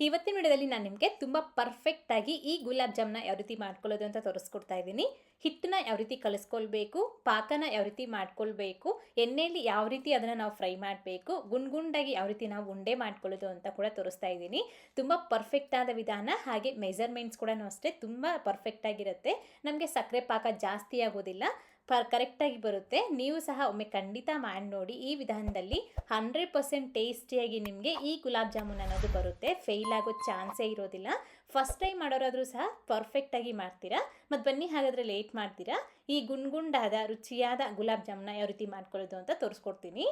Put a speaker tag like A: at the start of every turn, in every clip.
A: ಇವತ್ತಿನ ವಿಡಿಯೋದಲ್ಲಿ ನಾನು ನಿಮಗೆ ತುಂಬ ಪರ್ಫೆಕ್ಟಾಗಿ ಈ ಗುಲಾಬ್ ಜಾಮ್ನ ಯಾವ ರೀತಿ ಮಾಡ್ಕೊಳ್ಳೋದು ಅಂತ ತೋರಿಸ್ಕೊಡ್ತಾ ಇದ್ದೀನಿ. ಹಿಟ್ಟನ್ನ ಯಾವ ರೀತಿ ಕಲಿಸ್ಕೊಳ್ಬೇಕು, ಪಾಕನ ಯಾವ ರೀತಿ ಮಾಡ್ಕೊಳ್ಬೇಕು, ಎಣ್ಣೆಯಲ್ಲಿ ಯಾವ ರೀತಿ ಅದನ್ನು ನಾವು ಫ್ರೈ ಮಾಡಬೇಕು ಗುಂಡ್ಗುಂಡಾಗಿ ಯಾವ ರೀತಿ ನಾವು ಉಂಡೆ ಮಾಡ್ಕೊಳ್ಳೋದು ಅಂತ ಕೂಡ ತೋರಿಸ್ತಾ ಇದ್ದೀನಿ. ತುಂಬ ಪರ್ಫೆಕ್ಟ್ ಆದ ವಿಧಾನ, ಹಾಗೆ ಮೆಜರ್ಮೆಂಟ್ಸ್ ಕೂಡ ಅಷ್ಟೇ ತುಂಬ ಪರ್ಫೆಕ್ಟಾಗಿರುತ್ತೆ ನಮಗೆ ಸಕ್ಕರೆ ಪಾಕ ಜಾಸ್ತಿ ಆಗೋದಿಲ್ಲ. ಪ, ಕರೆಕ್ಟಾಗಿ ಬರುತ್ತೆ. ನೀವು ಸಹ ಒಮ್ಮೆ ಖಂಡಿತ ಮಾಡಿ ನೋಡಿ. ಈ ವಿಧಾನದಲ್ಲಿ ಹಂಡ್ರೆಡ್ ಪರ್ಸೆಂಟ್ ಟೇಸ್ಟಿಯಾಗಿ ನಿಮಗೆ ಈ ಗುಲಾಬ್ ಜಾಮೂನ್ ಅನ್ನೋದು ಬರುತ್ತೆ. ಫೇಲ್ ಆಗೋ ಚಾನ್ಸೇ ಇರೋದಿಲ್ಲ. ಫಸ್ಟ್ ಟೈಮ್ ಮಾಡೋರಾದರೂ ಸಹ ಪರ್ಫೆಕ್ಟಾಗಿ ಮಾಡ್ತೀರಾ. ಮತ್ತು ಬನ್ನಿ ಹಾಗಾದರೆ ಲೇಟ್ ಮಾಡ್ತೀರಾ. ಈ ಗುಂಡ್ಗುಂಡಾದ ರುಚಿಯಾದ ಗುಲಾಬ್ ಜಾಮೂನ ಯಾವ ರೀತಿ ಮಾಡ್ಕೊಳ್ಳೋದು ಅಂತ ತೋರಿಸ್ಕೊಡ್ತೀನಿ.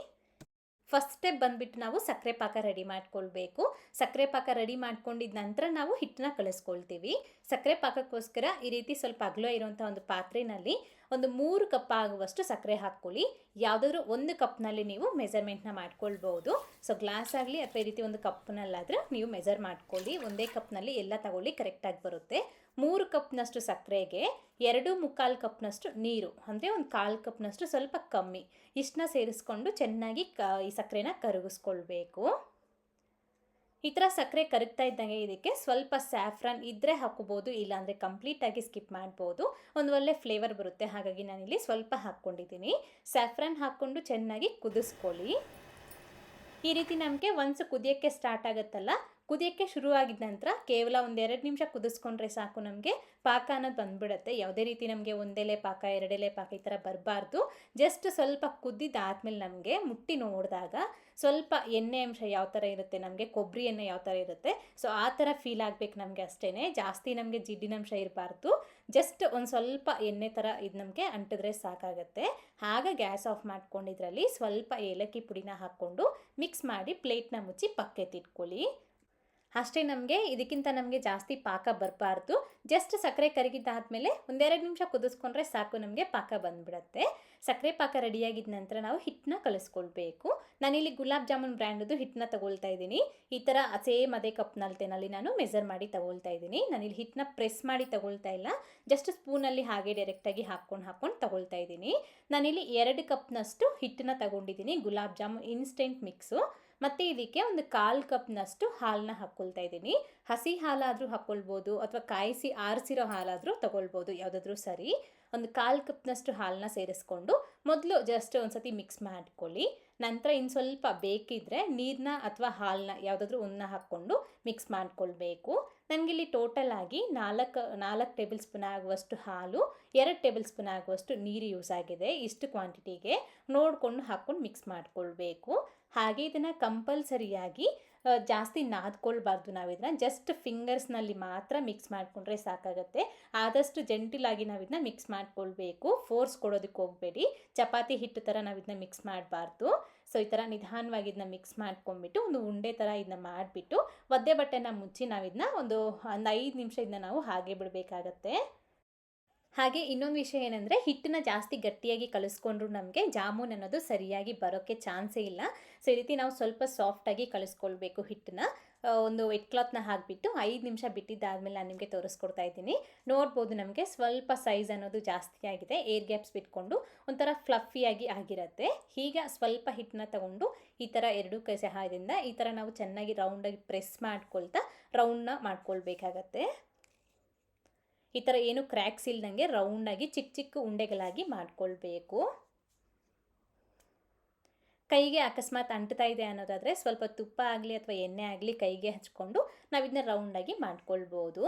A: ಫಸ್ಟ್ ಸ್ಟೆಪ್ ಬಂದುಬಿಟ್ಟು ನಾವು ಸಕ್ಕರೆ ಪಾಕ ರೆಡಿ ಮಾಡ್ಕೊಳ್ಬೇಕು. ಸಕ್ಕರೆ ಪಾಕ ರೆಡಿ ಮಾಡ್ಕೊಂಡಿದ ನಂತರ ನಾವು ಹಿಟ್ಟನ್ನ ಕಳಿಸ್ಕೊಳ್ತೀವಿ. ಸಕ್ಕರೆ ಪಾಕಕ್ಕೋಸ್ಕರ ಈ ರೀತಿ ಸ್ವಲ್ಪ ಅಗಲ ಇರುವಂಥ ಒಂದು ಪಾತ್ರೆಯಲ್ಲಿ ಒಂದು ಮೂರು ಕಪ್ ಆಗುವಷ್ಟು ಸಕ್ಕರೆ ಹಾಕ್ಕೊಳ್ಳಿ. ಯಾವುದಾದ್ರೂ ಒಂದು ಕಪ್ನಲ್ಲಿ ನೀವು ಮೆಜರ್ಮೆಂಟ್ನ ಮಾಡ್ಕೊಳ್ಬೋದು. ಸೊ, ಗ್ಲಾಸ್ ಆಗಲಿ ಅಥವಾ ಈ ರೀತಿ ಒಂದು ಕಪ್ನಲ್ಲಾದರೆ ನೀವು ಮೆಜರ್ ಮಾಡ್ಕೊಳ್ಳಿ. ಒಂದೇ ಕಪ್ನಲ್ಲಿ ಎಲ್ಲ ತಗೊಳ್ಳಿ ಕರೆಕ್ಟಾಗಿ ಬರುತ್ತೆ. ಮೂರು ಕಪ್ನಷ್ಟು ಸಕ್ಕರೆಗೆ ಎರಡು ಮುಕ್ಕಾಲು ಕಪ್ನಷ್ಟು ನೀರು, ಅಂದರೆ ಒಂದು ಕಾಲು ಕಪ್ನಷ್ಟು ಸ್ವಲ್ಪ ಕಮ್ಮಿ. ಇಷ್ಟನ್ನ ಸೇರಿಸ್ಕೊಂಡು ಚೆನ್ನಾಗಿ ಕ ಈ ಸಕ್ಕರೆನ ಕರಗಿಸ್ಕೊಳ್ಬೇಕು. ಈ ಥರ ಸಕ್ಕರೆ ಕರಗ್ತಾ ಇದ್ದಂಗೆ ಇದಕ್ಕೆ ಸ್ವಲ್ಪ ಸ್ಯಾಫ್ರನ್ ಇದ್ದರೆ ಹಾಕೋಬೋದು ಇಲ್ಲಾಂದರೆ ಕಂಪ್ಲೀಟಾಗಿ ಸ್ಕಿಪ್ ಮಾಡ್ಬೋದು. ಒಂದು ಒಳ್ಳೆ ಫ್ಲೇವರ್ ಬರುತ್ತೆ. ಹಾಗಾಗಿ ನಾನಿಲ್ಲಿ ಸ್ವಲ್ಪ ಹಾಕ್ಕೊಂಡಿದ್ದೀನಿ. ಸ್ಯಾಫ್ರನ್ ಹಾಕ್ಕೊಂಡು ಚೆನ್ನಾಗಿ ಕುದಿಸ್ಕೊಳ್ಳಿ. ಈ ರೀತಿ ನಮಗೆ ಒನ್ಸ್ ಕುದಿಯೋಕ್ಕೆ ಸ್ಟಾರ್ಟ್ ಆಗುತ್ತಲ್ಲ ಕುದಿಯೋಕ್ಕೆ ಶುರುವಾಗಿದ ನಂತರ ಕೇವಲ ಒಂದೆರಡು ನಿಮಿಷ ಕುದಿಸ್ಕೊಂಡ್ರೆ ಸಾಕು ನಮಗೆ. ಪಾಕ ಅನ್ನೋದು ಬಂದುಬಿಡುತ್ತೆ. ಯಾವುದೇ ರೀತಿ ನಮಗೆ ಒಂದೆಲೆ ಪಾಕ ಎರಡೆಲೆ ಪಾಕ ಈ ಥರ ಬರಬಾರ್ದು. ಜಸ್ಟ್ ಸ್ವಲ್ಪ ಕುದ್ದಿದ್ದಾದ್ಮೇಲೆ ನಮಗೆ ಮುಟ್ಟಿ ನೋಡಿದಾಗ ಸ್ವಲ್ಪ ಎಣ್ಣೆ ಅಂಶ ಯಾವ ಥರ ಇರುತ್ತೆ, ನಮಗೆ ಕೊಬ್ಬರಿ ಎಣ್ಣೆ ಯಾವ ಥರ ಇರುತ್ತೆ, ಸೊ ಆ ಥರ ಫೀಲ್ ಆಗಬೇಕು ನಮಗೆ ಅಷ್ಟೇ ಜಾಸ್ತಿ ನಮಗೆ ಜಿಡ್ಡಿನಂಶ ಇರಬಾರ್ದು. ಜಸ್ಟ್ ಒಂದು ಸ್ವಲ್ಪ ಎಣ್ಣೆ ಥರ ಇದು ನಮಗೆ ಅಂಟಿದ್ರೆ ಸಾಕಾಗುತ್ತೆ. ಆಗ ಗ್ಯಾಸ್ ಆಫ್ ಮಾಡ್ಕೊಂಡಿದ್ರಲ್ಲಿ ಸ್ವಲ್ಪ ಏಲಕ್ಕಿ ಪುಡಿನ ಹಾಕ್ಕೊಂಡು ಮಿಕ್ಸ್ ಮಾಡಿ ಪ್ಲೇಟ್ನ ಮುಚ್ಚಿ ಪಕ್ಕೆತ್ತಿಟ್ಕೊಳ್ಳಿ ಅಷ್ಟೇ ನಮಗೆ ಇದಕ್ಕಿಂತ ನಮಗೆ ಜಾಸ್ತಿ ಪಾಕ ಬರಬಾರ್ದು. ಜಸ್ಟ್ ಸಕ್ಕರೆ ಕರಗಿದ್ದಾದಮೇಲೆ ಒಂದೆರಡು ನಿಮಿಷ ಕುದಿಸ್ಕೊಂಡ್ರೆ ಸಾಕು, ನಮಗೆ ಪಾಕ ಬಂದುಬಿಡತ್ತೆ. ಸಕ್ಕರೆ ಪಾಕ ರೆಡಿಯಾಗಿದ್ದ ನಂತರ ನಾವು ಹಿಟ್ಟನ್ನ ಕಲಿಸ್ಕೊಳ್ಬೇಕು. ನಾನಿಲ್ಲಿ ಗುಲಾಬ್ ಜಾಮೂನ್ ಬ್ರ್ಯಾಂಡದು ಹಿಟ್ಟನ್ನ ತಗೊಳ್ತಾ ಇದ್ದೀನಿ. ಈ ಥರ ಸೇಮ್ ಅದೇ ಕಪ್ನಲ್ತೆನಲ್ಲಿ ನಾನು ಮೆಜರ್ ಮಾಡಿ ತಗೊಳ್ತಾ ಇದ್ದೀನಿ. ನಾನಿಲ್ಲಿ ಹಿಟ್ಟನ್ನ ಪ್ರೆಸ್ ಮಾಡಿ ತಗೊಳ್ತಾ ಇಲ್ಲ. ಜಸ್ಟ್ ಸ್ಪೂನಲ್ಲಿ ಹಾಗೆ ಡೈರೆಕ್ಟಾಗಿ ಹಾಕ್ಕೊಂಡು ಹಾಕ್ಕೊಂಡು ತಗೊಳ್ತಾ ಇದ್ದೀನಿ. ನಾನಿಲ್ಲಿ ಎರಡು ಕಪ್ನಷ್ಟು ಹಿಟ್ಟನ್ನ ತಗೊಂಡಿದ್ದೀನಿ ಗುಲಾಬ್ ಜಾಮೂನ್ ಇನ್ಸ್ಟೆಂಟ್ ಮಿಕ್ಸು ಮತ್ತು ಇದಕ್ಕೆ ಒಂದು ಕಾಲು ಕಪ್ನಷ್ಟು ಹಾಲನ್ನ ಹಾಕ್ಕೊಳ್ತಾ ಇದ್ದೀನಿ. ಹಸಿ ಹಾಲಾದರೂ ಹಾಕ್ಕೊಳ್ಬೋದು ಅಥವಾ ಕಾಯಿಸಿ ಆರಿಸಿರೋ ಹಾಲಾದರೂ ತೊಗೊಳ್ಬೋದು, ಯಾವುದಾದ್ರೂ ಸರಿ. ಒಂದು ಕಾಲು ಕಪ್ನಷ್ಟು ಹಾಲನ್ನ ಸೇರಿಸ್ಕೊಂಡು ಮೊದಲು ಜಸ್ಟ್ ಒಂದು ಸತಿ ಮಿಕ್ಸ್ ಮಾಡ್ಕೊಳ್ಳಿ. ನಂತರ ಇನ್ನು ಸ್ವಲ್ಪ ಬೇಕಿದ್ದರೆ ನೀರನ್ನ ಅಥವಾ ಹಾಲನ್ನ ಯಾವುದಾದ್ರೂ ಉನ್ನ ಹಾಕ್ಕೊಂಡು ಮಿಕ್ಸ್ ಮಾಡ್ಕೊಳ್ಬೇಕು. ನನಗಿಲ್ಲಿ ಟೋಟಲ್ ಆಗಿ ನಾಲ್ಕು ನಾಲ್ಕು ಟೇಬಲ್ ಸ್ಪೂನ್ ಆಗುವಷ್ಟು ಹಾಲು, ಎರಡು ಟೇಬಲ್ ಸ್ಪೂನ್ ಆಗುವಷ್ಟು ನೀರು ಯೂಸ್ ಆಗಿದೆ ಇಷ್ಟು ಕ್ವಾಂಟಿಟಿಗೆ ನೋಡಿಕೊಂಡು ಹಾಕ್ಕೊಂಡು ಮಿಕ್ಸ್ ಮಾಡ್ಕೊಳ್ಬೇಕು. ಹಾಗೆ ಇದನ್ನು ಕಂಪಲ್ಸರಿಯಾಗಿ ಜಾಸ್ತಿ ನಾದ್ಕೊಳ್ಬಾರ್ದು ನಾವು ಇದನ್ನ ಜಸ್ಟ್ ಫಿಂಗರ್ಸ್ನಲ್ಲಿ ಮಾತ್ರ ಮಿಕ್ಸ್ ಮಾಡಿಕೊಂಡ್ರೆ ಸಾಕಾಗುತ್ತೆ. ಆದಷ್ಟು ಜೆಂಟಿಲಾಗಿ ನಾವು ಇದನ್ನ ಮಿಕ್ಸ್ ಮಾಡ್ಕೊಳ್ಬೇಕು. ಫೋರ್ಸ್ ಕೊಡೋದಕ್ಕೆ ಹೋಗಬೇಡಿ. ಚಪಾತಿ ಹಿಟ್ಟು ಥರ ನಾವು ಇದನ್ನ ಮಿಕ್ಸ್ ಮಾಡಬಾರ್ದು. ಸೊ, ಈ ಥರ ನಿಧಾನವಾಗಿ ಇದನ್ನ ಮಿಕ್ಸ್ ಮಾಡ್ಕೊಂಡ್ಬಿಟ್ಟು, ಒಂದು ಉಂಡೆ ಥರ ಇದನ್ನ ಮಾಡಿಬಿಟ್ಟು, ಒದ್ದೆ ಬಟ್ಟೆನ ಮುಚ್ಚಿ ನಾವು ಇದನ್ನ ಒಂದು ಒಂದು ಐದು ನಿಮಿಷ ಇದನ್ನ ನಾವು ಹಾಗೆ ಬಿಡಬೇಕಾಗತ್ತೆ. ಹಾಗೆ ಇನ್ನೊಂದು ವಿಷಯ ಏನಂದರೆ ಹಿಟ್ಟನ್ನ ಜಾಸ್ತಿ ಗಟ್ಟಿಯಾಗಿ ಕಲಿಸ್ಕೊಂಡ್ರು ನಮಗೆ ಜಾಮೂನ್ ಅನ್ನೋದು ಸರಿಯಾಗಿ ಬರೋಕ್ಕೆ ಚಾನ್ಸೇ ಇಲ್ಲ. ಸೊ ಈ ರೀತಿ ನಾವು ಸ್ವಲ್ಪ ಸಾಫ್ಟಾಗಿ ಕಲಿಸ್ಕೊಳ್ಬೇಕು ಹಿಟ್ಟನ್ನ. ಒಂದು ವೆಟ್ ಕ್ಲಾತ್ನ ಹಾಕಿಬಿಟ್ಟು ಐದು ನಿಮಿಷ ಬಿಟ್ಟಿದ್ದಾದಮೇಲೆ ನಾನು ನಿಮಗೆ ತೋರಿಸ್ಕೊಡ್ತಾ ಇದ್ದೀನಿ. ನೋಡ್ಬೋದು ನಮಗೆ ಸ್ವಲ್ಪ ಸೈಜ್ ಅನ್ನೋದು ಜಾಸ್ತಿ ಆಗಿದೆ. ಏರ್ ಗ್ಯಾಪ್ಸ್ ಬಿಟ್ಕೊಂಡು ಒಂಥರ ಫ್ಲಫಿಯಾಗಿ ಆಗಿರುತ್ತೆ. ಈಗ ಸ್ವಲ್ಪ ಹಿಟ್ಟನ್ನ ತಗೊಂಡು ಈ ಥರ ಎರಡು ಕೈ ಸಹಾಯದಿಂದ ಈ ಥರ ನಾವು ಚೆನ್ನಾಗಿ ರೌಂಡಾಗಿ ಪ್ರೆಸ್ ಮಾಡ್ಕೊಳ್ತಾ ರೌಂಡ್ನ ಮಾಡ್ಕೊಳ್ಬೇಕಾಗತ್ತೆ. ಈ ಥರ ಏನು ಕ್ರ್ಯಾಕ್ಸ್ ಇಲ್ದಂಗೆ ರೌಂಡಾಗಿ ಚಿಕ್ಕ ಚಿಕ್ಕ ಉಂಡೆಗಳಾಗಿ ಮಾಡ್ಕೊಳ್ಬೇಕು. ಕೈಗೆ ಅಕಸ್ಮಾತ್ ಅಂಟ್ತಾ ಇದೆ ಅನ್ನೋದಾದರೆ ಸ್ವಲ್ಪ ತುಪ್ಪ ಆಗಲಿ ಅಥವಾ ಎಣ್ಣೆ ಆಗಲಿ ಕೈಗೆ ಹಚ್ಕೊಂಡು ನಾವು ಇದನ್ನ ರೌಂಡಾಗಿ ಮಾಡ್ಕೊಳ್ಬೋದು.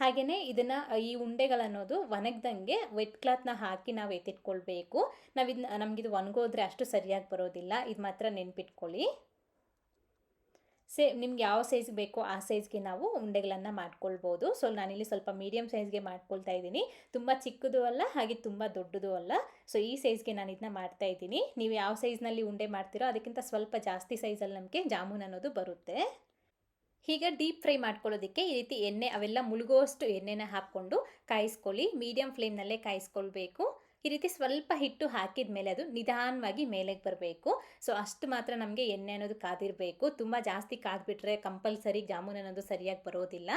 A: ಹಾಗೆಯೇ ಇದನ್ನು, ಈ ಉಂಡೆಗಳನ್ನೋದು ಒಣಗ್ದಂಗೆ ವೆಟ್ ಕ್ಲಾತ್ನ ಹಾಕಿ ನಾವು ಎತ್ತಿಟ್ಕೊಳ್ಬೇಕು. ನಾವು ಇದನ್ನ ನಮಗಿದು ಒಣಗೋದ್ರೆ ಅಷ್ಟು ಸರಿಯಾಗಿ ಬರೋದಿಲ್ಲ. ಇದು ಮಾತ್ರ ನೆನ್ಪಿಟ್ಕೊಳ್ಳಿ. ಸೇ, ನಿಮ್ಗೆ ಯಾವ ಸೈಜ್ ಬೇಕೋ ಆ ಸೈಜ್ಗೆ ನಾವು ಉಂಡೆಗಳನ್ನು ಮಾಡ್ಕೊಳ್ಬೋದು. ಸೊ ನಾನಿಲ್ಲಿ ಸ್ವಲ್ಪ ಮೀಡಿಯಮ್ ಸೈಜ್ಗೆ ಮಾಡ್ಕೊಳ್ತಾ ಇದ್ದೀನಿ. ತುಂಬ ಚಿಕ್ಕದು ಅಲ್ಲ, ಹಾಗೆ ತುಂಬ ದೊಡ್ಡದು ಅಲ್ಲ. ಸೊ ಈ ಸೈಜ್ಗೆ ನಾನು ಇದನ್ನ ಮಾಡ್ತಾ ಇದ್ದೀನಿ. ನೀವು ಯಾವ ಸೈಜ್ನಲ್ಲಿ ಉಂಡೆ ಮಾಡ್ತೀರೋ ಅದಕ್ಕಿಂತ ಸ್ವಲ್ಪ ಜಾಸ್ತಿ ಸೈಜಲ್ಲಿ ನಮಗೆ ಜಾಮೂನ್ ಅನ್ನೋದು ಬರುತ್ತೆ. ಹೀಗೆ ಡೀಪ್ ಫ್ರೈ ಮಾಡ್ಕೊಳ್ಳೋದಕ್ಕೆ ಈ ರೀತಿ ಎಣ್ಣೆ, ಅವೆಲ್ಲ ಮುಳುಗುವಷ್ಟು ಎಣ್ಣೆನ ಹಾಕ್ಕೊಂಡು ಕಾಯಿಸ್ಕೊಳ್ಳಿ. ಮೀಡಿಯಮ್ ಫ್ಲೇಮ್ನಲ್ಲೇ ಕಾಯಿಸ್ಕೊಳ್ಬೇಕು. ಈ ರೀತಿ ಸ್ವಲ್ಪ ಹಿಟ್ಟು ಹಾಕಿದ ಮೇಲೆ ಅದು ನಿಧಾನವಾಗಿ ಮೇಲೆಗೆ ಬರಬೇಕು. ಸೊ ಅಷ್ಟು ಮಾತ್ರ ನಮಗೆ ಎಣ್ಣೆ ಅನ್ನೋದು ಕಾದಿರಬೇಕು. ತುಂಬ ಜಾಸ್ತಿ ಕಾದ್ಬಿಟ್ರೆ ಕಂಪಲ್ಸರಿ ಜಾಮೂನ್ ಅನ್ನೋದು ಸರಿಯಾಗಿ ಬರೋದಿಲ್ಲ.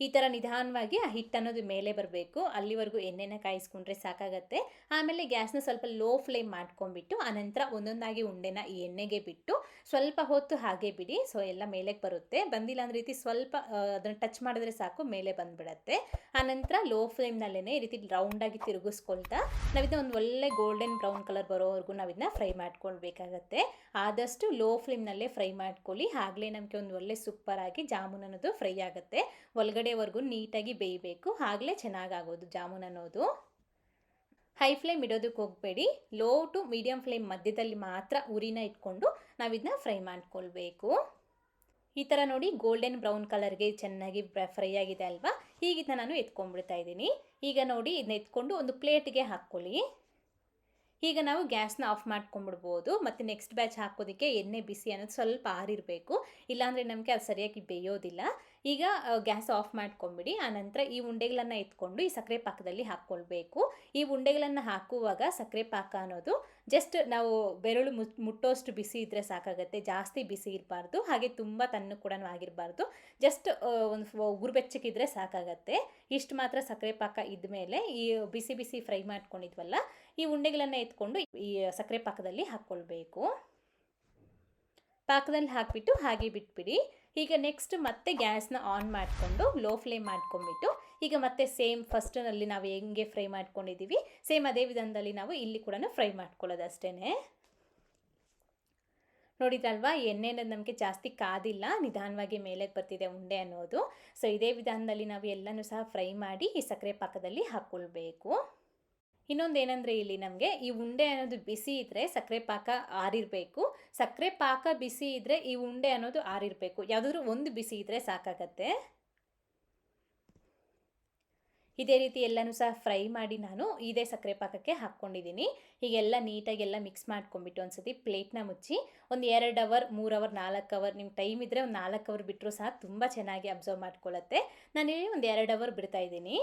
A: ಈ ಥರ ನಿಧಾನವಾಗಿ ಆ ಹಿಟ್ಟು ಅನ್ನೋದು ಮೇಲೆ ಬರಬೇಕು. ಅಲ್ಲಿವರೆಗೂ ಎಣ್ಣೆನ ಕಾಯಿಸ್ಕೊಂಡ್ರೆ ಸಾಕಾಗತ್ತೆ. ಆಮೇಲೆ ಗ್ಯಾಸ್ನ ಸ್ವಲ್ಪ ಲೋ ಫ್ಲೇಮ್ ಮಾಡ್ಕೊಂಡ್ಬಿಟ್ಟು, ಆನಂತರ ಒಂದೊಂದಾಗಿ ಉಂಡೆನ ಈ ಎಣ್ಣೆಗೆ ಬಿಟ್ಟು, ಸ್ವಲ್ಪ ಹೊತ್ತು ಹಾಗೆ ಬಿಡಿ. ಸೊ, ಎಲ್ಲ ಮೇಲೆಗೆ ಬರುತ್ತೆ. ಬಂದಿಲ್ಲ ಅಂದ್ರೆ ರೀತಿ ಸ್ವಲ್ಪ ಅದನ್ನು ಟಚ್ ಮಾಡಿದ್ರೆ ಸಾಕು, ಮೇಲೆ ಬಂದ್ಬಿಡತ್ತೆ. ಆನಂತರ ಲೋ ಫ್ಲೇಮ್ನಲ್ಲೇ ಈ ರೀತಿ ರೌಂಡಾಗಿ ತಿರುಗಿಸ್ಕೊಳ್ತಾ ನಾವಿದ್ದ ಒಂದು ಒಳ್ಳೆ ಗೋಲ್ಡನ್ ಬ್ರೌನ್ ಕಲರ್ ಬರೋವರೆಗೂ ನಾವಿದನ್ನ ಫ್ರೈ ಮಾಡ್ಕೊಳ್ಬೇಕಾಗತ್ತೆ. ಆದಷ್ಟು ಲೋ ಫ್ಲೇಮ್ನಲ್ಲೇ ಫ್ರೈ ಮಾಡ್ಕೊಳ್ಳಿ. ಆಗಲೇ ನಮಗೆ ಒಂದು ಒಳ್ಳೆ ಸೂಪರಾಗಿ ಜಾಮೂನ್ ಅನ್ನೋದು ಫ್ರೈ ಆಗುತ್ತೆ. ಒಳಗಡೆವರೆಗೂ ನೀಟಾಗಿ ಬೇಯಬೇಕು. ಆಗಲೇ ಚೆನ್ನಾಗಾಗೋದು ಜಾಮೂನ್ ಅನ್ನೋದು. ಹೈ ಫ್ಲೇಮ್ ಇಡೋದಕ್ಕೆ ಹೋಗಬೇಡಿ. ಲೋ ಟು ಮೀಡಿಯಮ್ ಫ್ಲೇಮ್ ಮಧ್ಯದಲ್ಲಿ ಮಾತ್ರ ಉರಿನ ಇಟ್ಕೊಂಡು ನಾವಿದನ್ನ ಫ್ರೈ ಮಾಡ್ಕೊಳ್ಬೇಕು. ಈ ಥರ ನೋಡಿ ಗೋಲ್ಡನ್ ಬ್ರೌನ್ ಕಲರ್ಗೆ ಚೆನ್ನಾಗಿ ಫ್ರೈ ಆಗಿದೆ ಅಲ್ವಾ? ಹೀಗಿದ್ದ ನಾನು ಎತ್ಕೊಂಡ್ಬಿಡ್ತಾ ಇದ್ದೀನಿ. ಈಗ ನೋಡಿ ಇದನ್ನ ಎತ್ಕೊಂಡು ಒಂದು ಪ್ಲೇಟ್ಗೆ ಹಾಕ್ಕೊಳ್ಳಿ. ಈಗ ನಾವು ಗ್ಯಾಸ್ನ ಆಫ್ ಮಾಡ್ಕೊಂಡ್ಬಿಡ್ಬೋದು, ಮತ್ತು ನೆಕ್ಸ್ಟ್ ಬ್ಯಾಚ್ ಹಾಕೋದಕ್ಕೆ ಎಣ್ಣೆ, ಬಿಸಿ ಅನ್ನೋದು ಸ್ವಲ್ಪ ಆರಿರಬೇಕು. ಇಲ್ಲಾಂದರೆ ನಮಗೆ ಅದು ಸರಿಯಾಗಿ ಬೇಯೋದಿಲ್ಲ. ಈಗ ಗ್ಯಾಸ್ ಆಫ್ ಮಾಡ್ಕೊಂಬಿಡಿ ಆನಂತರ ಈ ಉಂಡೆಗಳನ್ನು ಎತ್ಕೊಂಡು ಈ ಸಕ್ಕರೆ ಪಾಕದಲ್ಲಿ ಹಾಕ್ಕೊಳ್ಬೇಕು. ಈ ಉಂಡೆಗಳನ್ನು ಹಾಕುವಾಗ ಸಕ್ಕರೆ ಪಾಕ ಅನ್ನೋದು ಜಸ್ಟ್ ನಾವು ಬೆರಳು ಮುಟ್ಟೋಷ್ಟು ಬಿಸಿ ಇದ್ದರೆ ಸಾಕಾಗುತ್ತೆ, ಜಾಸ್ತಿ ಬಿಸಿ ಇರಬಾರ್ದು, ಹಾಗೆ ತುಂಬ ತಣ್ಣು ಕೂಡ ಆಗಿರಬಾರ್ದು. ಜಸ್ಟ್ ಒಂದು ಉಗುರು ಬೆಚ್ಚಕ್ಕಿದ್ರೆ ಸಾಕಾಗತ್ತೆ. ಇಷ್ಟು ಮಾತ್ರ ಸಕ್ಕರೆ ಪಾಕ ಇದ್ಮೇಲೆ ಈ ಬಿಸಿ ಬಿಸಿ ಫ್ರೈ ಮಾಡ್ಕೊಂಡಿದ್ವಲ್ಲ, ಈ ಉಂಡೆಗಳನ್ನು ಎತ್ಕೊಂಡು ಈ ಸಕ್ಕರೆ ಪಾಕದಲ್ಲಿ ಹಾಕ್ಕೊಳ್ಬೇಕು. ಪಾಕದಲ್ಲಿ ಹಾಕಿಬಿಟ್ಟು ಹಾಗೆ ಬಿಟ್ಬಿಡಿ. ಈಗ ನೆಕ್ಸ್ಟ್ ಮತ್ತೆ ಗ್ಯಾಸ್ನ ಆನ್ ಮಾಡಿಕೊಂಡು, ಲೋ ಫ್ಲೇಮ್ ಮಾಡ್ಕೊಂಬಿಟ್ಟು ಈಗ ಮತ್ತೆ ಸೇಮ್ ಫಸ್ಟ್ನಲ್ಲಿ ನಾವು ಹೆಂಗೆ ಫ್ರೈ ಮಾಡ್ಕೊಂಡಿದ್ದೀವಿ ಸೇಮ್ ಅದೇ ವಿಧಾನದಲ್ಲಿ ನಾವು ಇಲ್ಲಿ ಕೂಡ ಫ್ರೈ ಮಾಡ್ಕೊಳ್ಳೋದು ಅಷ್ಟೇ ನೋಡಿದ್ರಲ್ವಾ, ಎಣ್ಣೆ ಅನ್ನೋದು ನಮಗೆ ಜಾಸ್ತಿ ಕಾದಿಲ್ಲ, ನಿಧಾನವಾಗಿ ಮೇಲೆ ಬರ್ತಿದೆ ಉಂಡೆ ಅನ್ನೋದು. ಸೊ ಇದೇ ವಿಧಾನದಲ್ಲಿ ನಾವು ಎಲ್ಲನೂ ಸಹ ಫ್ರೈ ಮಾಡಿ ಈ ಸಕ್ಕರೆ ಪಾಕದಲ್ಲಿ ಹಾಕ್ಕೊಳ್ಬೇಕು ಇನ್ನೊಂದು ಏನಂದರೆ ಇಲ್ಲಿ ನಮಗೆ ಈ ಉಂಡೆ ಅನ್ನೋದು ಬಿಸಿ ಇದ್ದರೆ ಸಕ್ಕರೆ ಪಾಕ ಆರಿರಬೇಕು. ಸಕ್ಕರೆ ಪಾಕ ಬಿಸಿ ಇದ್ದರೆ ಈ ಉಂಡೆ ಅನ್ನೋದು ಆರಿರಬೇಕು. ಯಾವುದಾದ್ರೂ ಒಂದು ಬಿಸಿ ಇದ್ದರೆ ಸಾಕಾಗತ್ತೆ. ಇದೇ ರೀತಿ ಎಲ್ಲನೂ ಸಹ ಫ್ರೈ ಮಾಡಿ ನಾನು ಇದೇ ಸಕ್ಕರೆ ಪಾಕಕ್ಕೆ ಹಾಕ್ಕೊಂಡಿದ್ದೀನಿ. ಹೀಗೆಲ್ಲ ನೀಟಾಗಿ ಎಲ್ಲ ಮಿಕ್ಸ್ ಮಾಡ್ಕೊಂಬಿಟ್ಟು ಒಂದ್ಸತಿ ಪ್ಲೇಟ್ನ ಮುಚ್ಚಿ ಒಂದು ಎರಡು ಅವರ್, ಮೂರು ಅವರ್, ನಾಲ್ಕು ಅವರ್ ನಿಮ್ಮ ಟೈಮ್ ಇದ್ದರೆ ಒಂದು ನಾಲ್ಕು ಅವರ್ ಬಿಟ್ಟರೂ ಸಹ ತುಂಬ ಚೆನ್ನಾಗಿ ಅಬ್ಸರ್ವ್ ಮಾಡ್ಕೊಳ್ಳುತ್ತೆ. ನಾನಿಲ್ಲಿ ಒಂದು ಎರಡು ಅವರ್ ಬಿಡ್ತಾ ಇದ್ದೀನಿ.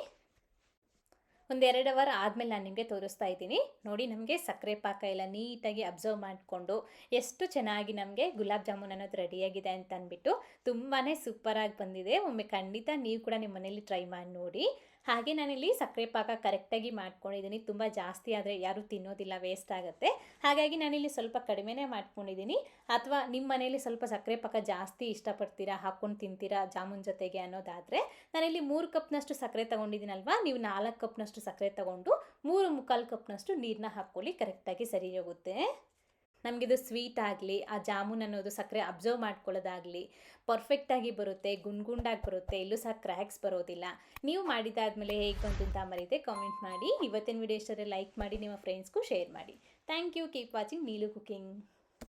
A: ಒಂದು ಎರಡು ಅವರ್ ಆದಮೇಲೆ ನಾನು ನಿಮಗೆ ತೋರಿಸ್ತಾ ಇದ್ದೀನಿ. ನೋಡಿ ನಮಗೆ ಸಕ್ಕರೆ ಪಾಕ ಎಲ್ಲ ನೀಟಾಗಿ ಅಬ್ಸರ್ವ್ ಮಾಡಿಕೊಂಡು ಎಷ್ಟು ಚೆನ್ನಾಗಿ ನಮಗೆ ಗುಲಾಬ್ ಜಾಮೂನ್ ಅನ್ನೋದು ರೆಡಿಯಾಗಿದೆ ಅಂತ ಅಂದ್ಬಿಟ್ಟು ತುಂಬಾ ಸೂಪರಾಗಿ ಬಂದಿದೆ. ಒಮ್ಮೆ ಖಂಡಿತ ನೀವು ಕೂಡ ನಿಮ್ಮ ಮನೇಲಿ ಟ್ರೈ ಮಾಡಿ ನೋಡಿ. ಹಾಗೆ ನಾನಿಲ್ಲಿ ಸಕ್ಕರೆ ಪಾಕ ಕರೆಕ್ಟಾಗಿ ಮಾಡ್ಕೊಂಡಿದ್ದೀನಿ. ತುಂಬ ಜಾಸ್ತಿ ಆದರೆ ಯಾರೂ ತಿನ್ನೋದಿಲ್ಲ ವೇಸ್ಟ್ ಆಗುತ್ತೆ. ಹಾಗಾಗಿ ನಾನಿಲ್ಲಿ ಸ್ವಲ್ಪ ಕಡಿಮೆನೇ ಮಾಡ್ಕೊಂಡಿದ್ದೀನಿ. ಅಥವಾ ನಿಮ್ಮ ಮನೇಲಿ ಸ್ವಲ್ಪ ಸಕ್ಕರೆ ಪಾಕ ಜಾಸ್ತಿ ಇಷ್ಟಪಡ್ತೀರಾ, ಹಾಕ್ಕೊಂಡು ತಿಂತೀರಾ ಜಾಮೂನ್ ಜೊತೆಗೆ ಅನ್ನೋದಾದರೆ, ನಾನಿಲ್ಲಿ ಮೂರು ಕಪ್ನಷ್ಟು ಸಕ್ಕರೆ ತೊಗೊಂಡಿದ್ದೀನಲ್ವಾ? ನೀವು ನಾಲ್ಕು ಕಪ್ನಷ್ಟು ಸಕ್ಕರೆ ತೊಗೊಂಡು ಮೂರು ಮುಕ್ಕಾಲು ಕಪ್ನಷ್ಟು ನೀರನ್ನ ಹಾಕ್ಕೊಳ್ಳಿ ಕರೆಕ್ಟಾಗಿ ಸರಿ ಹೋಗುತ್ತೆ. ನಮಗಿದು ಸ್ವೀಟ್ ಆಗಲಿ, ಆ ಜಾಮೂನ್ ಅನ್ನೋದು ಸಕ್ಕರೆ ಅಬ್ಸರ್ವ್ ಮಾಡ್ಕೊಳ್ಳೋದಾಗಲಿ ಪರ್ಫೆಕ್ಟಾಗಿ ಬರುತ್ತೆ ಗುಂಡ್ಗುಂಡಾಗಿ ಬರುತ್ತೆ, ಇಲ್ಲೂ ಸಹ ಕ್ರ್ಯಾಕ್ಸ್ ಬರೋದಿಲ್ಲ. ನೀವು ಮಾಡಿದಾದ್ಮೇಲೆ ಹೇಗೆ ಬಂತು ಅಂತ ಮರೀತೆ ಕಾಮೆಂಟ್ ಮಾಡಿ. ಇವತ್ತಿನ ವಿಡಿಯೋ ಲೈಕ್ ಮಾಡಿ, ನಿಮ್ಮ ಫ್ರೆಂಡ್ಸ್ಗೂ ಶೇರ್ ಮಾಡಿ. Thank you keep watching Neelu cooking